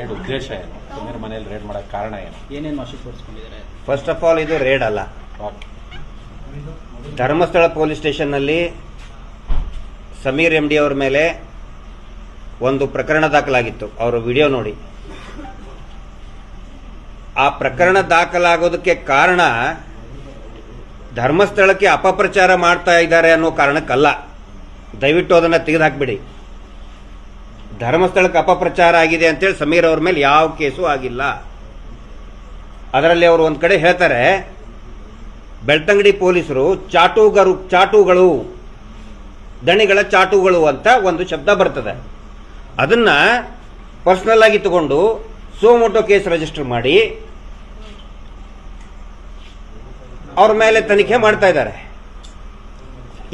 Raid ಉದ್ದೇಶ ಏನು ಮನೇಲಿ ರೇಡ್ ಮಾಡಕ್ ಕಾರಣ ಏನು? ಏನೇನು ವಶಪಡಿಸ್ಕೊಂಡಿದ್ದಾರೆ ಫಸ್ಟ್ ಆಫ್ ಆಲ್ ಇದು ರೇಡ್ ಅಲ್ಲ. ಧರ್ಮಸ್ಥಳ ಪೊಲೀಸ್ ಸ್ಟೇಷನ್ನಲ್ಲಿ ಸಮೀರ್ ಎಂ ಡಿ ಅವ್ರ ಮೇಲೆ ಒಂದು ಪ್ರಕರಣ ದಾಖಲಾಗಿತ್ತು. ಅವರು ವಿಡಿಯೋ ನೋಡಿ. ಆ ಪ್ರಕರಣ ದಾಖಲಾಗೋದಕ್ಕೆ ಕಾರಣ ಧರ್ಮಸ್ಥಳಕ್ಕೆ ಅಪಪ್ರಚಾರ ಮಾಡ್ತಾ ಇದ್ದಾರೆ ಅನ್ನೋ ಕಾರಣಕ್ಕಲ್ಲ. ದಯವಿಟ್ಟು ಅದನ್ನು ತೆಗೆದುಹಾಕ್ಬಿಡಿ. ಧರ್ಮಸ್ಥಳಕ್ಕೆ ಅಪಪ್ರಚಾರ ಆಗಿದೆ ಅಂತೇಳಿ ಸಮೀರ್ ಅವ್ರ ಮೇಲೆ ಯಾವ ಕೇಸು ಆಗಿಲ್ಲ. ಅದರಲ್ಲಿ ಅವರು ಒಂದು ಕಡೆ ಹೇಳ್ತಾರೆ, ಬೆಳ್ತಂಗಡಿ ಪೊಲೀಸರು ಚಾಟುಗರು, ಚಾಟುಗಳು, ದಣಿಗಳ ಚಾಟುಗಳು ಅಂತ ಒಂದು ಶಬ್ದ ಬರ್ತದೆ. ಅದನ್ನ ಪರ್ಸನಲ್ ಆಗಿ ತಗೊಂಡು ಸೋಮೋಟೋ ಕೇಸ್ ರಿಜಿಸ್ಟರ್ ಮಾಡಿ ಅವ್ರ ಮೇಲೆ ತನಿಖೆ ಮಾಡ್ತಾ ಇದ್ದಾರೆ.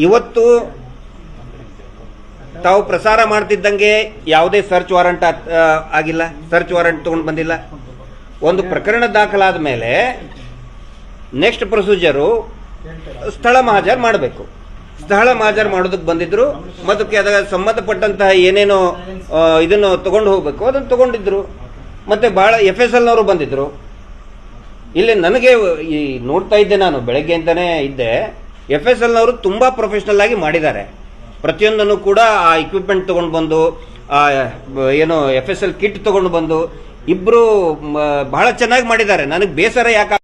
ಇವತ್ತು ತಾವು ಪ್ರಸಾರ ಮಾಡ್ತಿದ್ದಂಗೆ ಯಾವುದೇ ಸರ್ಚ್ ವಾರಂಟ್ ಆಗಿಲ್ಲ ಸರ್ಚ್ ವಾರಂಟ್ ತಗೊಂಡು ಬಂದಿಲ್ಲ. ಒಂದು ಪ್ರಕರಣ ದಾಖಲಾದ ಮೇಲೆ ನೆಕ್ಸ್ಟ್ ಪ್ರೊಸೀಜರು ಸ್ಥಳ ಮಹಾಜರ್ ಮಾಡಬೇಕು. ಸ್ಥಳ ಮಹಾಜರ್ ಮಾಡೋದಕ್ಕೆ ಬಂದಿದ್ರು ಮತ್ತಕ್ಕೆ ಅದರ ಸಂಬಂಧಪಟ್ಟಂತಹ ಏನೇನೋ ಇದನ್ನು ತಗೊಂಡು ಹೋಗಬೇಕು, ಅದನ್ನು ತಗೊಂಡಿದ್ರು. ಮತ್ತೆ ಬಹಳ ಎಫ್ ಎಸ್ ಎಲ್ನವರು ಬಂದಿದ್ರು. ಇಲ್ಲಿ ನನಗೆ ಈ ನೋಡ್ತಾ ಇದ್ದೆ ನಾನು, ಬೆಳಗ್ಗೆ ಅಂತಾನೆ ಇದ್ದೆ. ಎಫ್ ಎಸ್ ಎಲ್ನವರು ತುಂಬಾ ಪ್ರೊಫೆಷನಲ್ ಆಗಿ ಮಾಡಿದ್ದಾರೆ. ಪ್ರತಿಯೊಂದನ್ನು ಕೂಡ ಆ ಇಕ್ವಿಪ್ಮೆಂಟ್ ತಗೊಂಡು ಬಂದು, ಆ, ಏನು ಎಫ್ ಎಸ್ ಎಲ್ ಕಿಟ್ ತಗೊಂಡು ಬಂದು, ಇಬ್ರು ಬಹಳ ಚೆನ್ನಾಗಿ ಮಾಡಿದ್ದಾರೆ. ನನಗೆ ಬೇಸರ ಯಾಕೆ